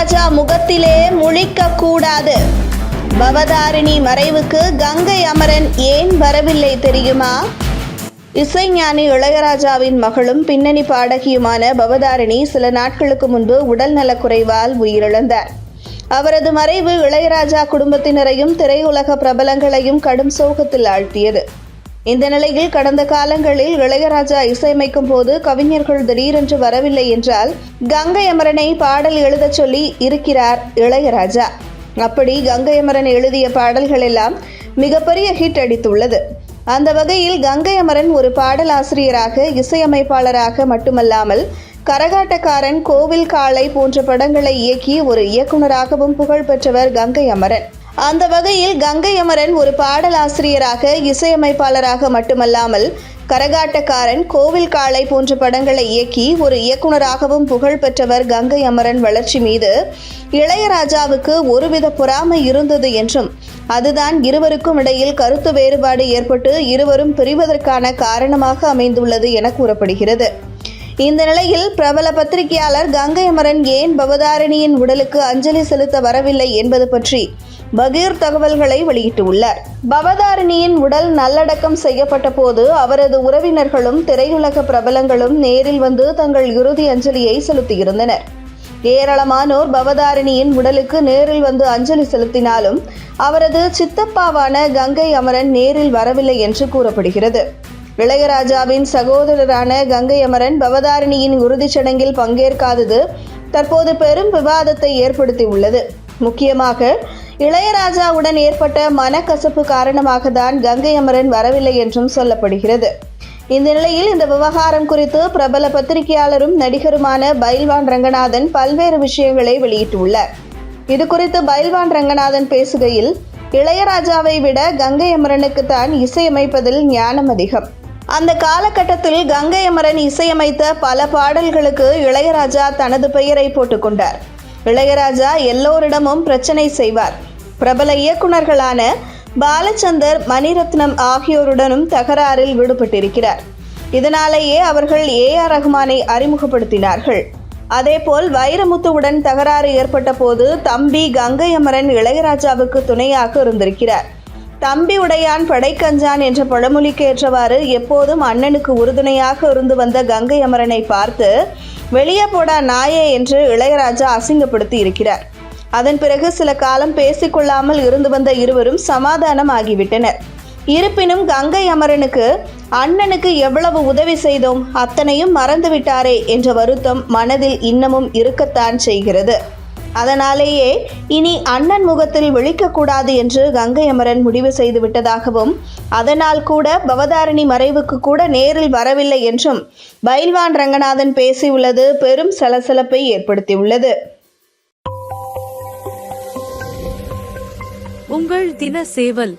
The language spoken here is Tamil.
இளையராஜா முகத்திலே முழிக்க கூடாது பவதாரிணி மறைவுக்கு கங்கை அமரன் ஏன் வரவில்லை தெரியுமா? இசைஞானி இளையராஜாவின் மகளும் பின்னணி பாடகியுமான பவதாரிணி சில நாட்களுக்கு முன்பு உடல் நலக்குறைவால் உயிரிழந்தார். அவரது மறைவு இளையராஜா குடும்பத்தினரையும் திரையுலக பிரபலங்களையும் கடும் சோகத்தில் ஆழ்த்தியது. இந்த நிலையில் கடந்த காலங்களில் இளையராஜா இசையமைக்கும் போது கவிஞர்கள் திடீரென்று வரவில்லை என்றால் கங்கை அமரனை பாடல் எழுதச் சொல்லி இருக்கிறார் இளையராஜா. அப்படி கங்கை அமரன் எழுதிய பாடல்கள் எல்லாம் மிகப்பெரிய ஹிட் அடித்துள்ளது. அந்த வகையில் கங்கை அமரன் ஒரு பாடலாசிரியராக இசையமைப்பாளராக மட்டுமல்லாமல் கரகாட்டக்காரன் கோவில் காளை போன்ற படங்களை இயக்கி ஒரு இயக்குனராகவும் புகழ் பெற்றவர் கங்கை அமரன். அந்த வகையில் கங்கை அமரன் ஒரு பாடலாசிரியராக இசையமைப்பாளராக மட்டுமல்லாமல் கரகாட்டக்காரன் கோவில் காளை போன்ற படங்களை இயக்கி ஒரு இயக்குனராகவும் புகழ் பெற்றவர் கங்கை அமரன் வளர்ச்சி மீது இளையராஜாவுக்கு ஒருவித பொறாமை இருந்தது என்றும் அதுதான் இருவருக்கும் இடையில் கருத்து வேறுபாடு ஏற்பட்டு இருவரும் பிரிவதற்கான காரணமாக அமைந்துள்ளது என கூறப்படுகிறது. இந்த நிலையில் பிரபல பத்திரிகையாளர் கங்கை அமரன் ஏன் பவதாரிணியின் உடலுக்கு அஞ்சலி செலுத்த வரவில்லை என்பது பற்றி பகீர் தகவல்களை வெளியிட்டுள்ளார். பவதாரிணியின் உடல் நல்லடக்கம் செய்யப்பட்ட போது அவரது உறவினர்களும் திரையுலக பிரபலங்களும் நேரில் வந்து தங்கள் இறுதி அஞ்சலியை செலுத்தியிருந்தனர். ஏராளமானோர் பவதாரிணியின் உடலுக்கு நேரில் வந்து அஞ்சலி செலுத்தினாலும் அவரது சித்தப்பாவான கங்கை அமரன் நேரில் வரவில்லை என்று கூறப்படுகிறது. இளையராஜாவின் சகோதரரான கங்கை அமரன் பவதாரிணியின் இறுதிச் சடங்கில் பங்கேற்காதது தற்போது பெரும் விவாதத்தை ஏற்படுத்தியுள்ளது. முக்கியமாக இளையராஜாவுடன் ஏற்பட்ட மனக்கசப்பு காரணமாக தான் கங்கை அமரன் வரவில்லை என்றும் சொல்லப்படுகிறது. இந்த நிலையில் இந்த விவகாரம் குறித்து பிரபல பத்திரிகையாளரும் நடிகருமான பைல்வான் ரங்கநாதன் பல்வேறு விஷயங்களை வெளியிட்டுள்ளார். இது குறித்து பைல்வான் ரங்கநாதன் பேசுகையில் இளையராஜாவை விட கங்கை அமரனுக்கு தான் இசையமைப்பதில் ஞானம் அதிகம். அந்த காலகட்டத்தில் கங்கை அமரன் இசையமைத்த பல பாடல்களுக்கு இளையராஜா தனது பெயரை போட்டுக்கொண்டார் இளையராஜா எல்லோரிடமும் பிரச்சனை செய்வார். பிரபல இயக்குனர்களான பாலச்சந்தர் மணிரத்னம் ஆகியோருடனும் தகராறில் விடுபட்டிருக்கிறார். இதனாலேயே அவர்கள் ஏ ஆர் ரஹ்மானை அறிமுகப்படுத்தினார்கள். அதேபோல் வைரமுத்துவுடன் தகராறு ஏற்பட்ட போது தம்பி கங்கை அமரன் இளையராஜாவுக்கு துணையாக இருந்திருக்கிறார். தம்பி உடையான் படைக்கஞ்சான் என்ற பழமொழிக்கு ஏற்றவாறு எப்போதும் அண்ணனுக்கு உறுதுணையாக இருந்து வந்த கங்கை அமரனை பார்த்து வெளியே போடா நாயே என்று இளையராஜா அசிங்கப்படுத்தி இருக்கிறார் அதன் பிறகு சில காலம் பேசிக்கொள்ளாமல் இருந்து வந்த இருவரும் சமாதானம் ஆகிவிட்டனர் இருப்பினும் கங்கை அமரனுக்கு அண்ணனுக்கு எவ்வளவு உதவி செய்தோம் அத்தனையும் மறந்துவிட்டாரே என்ற வருத்தம் மனதில் இன்னமும் இருக்கத்தான் செய்கிறது. அதனாலேயே இனி அண்ணன் முகத்தில் விழிக்கக்கூடாது என்று கங்கை அமரன் முடிவு செய்து விட்டதாகவும் அதனால் கூட பவதாரிணி மறைவுக்கு கூட நேரில் வரவில்லை என்றும் பைல்வான் ரங்கநாதன் பேசியுள்ளது பெரும் சலசலப்பை ஏற்படுத்தியுள்ளது. உங்கள் தின சேவல்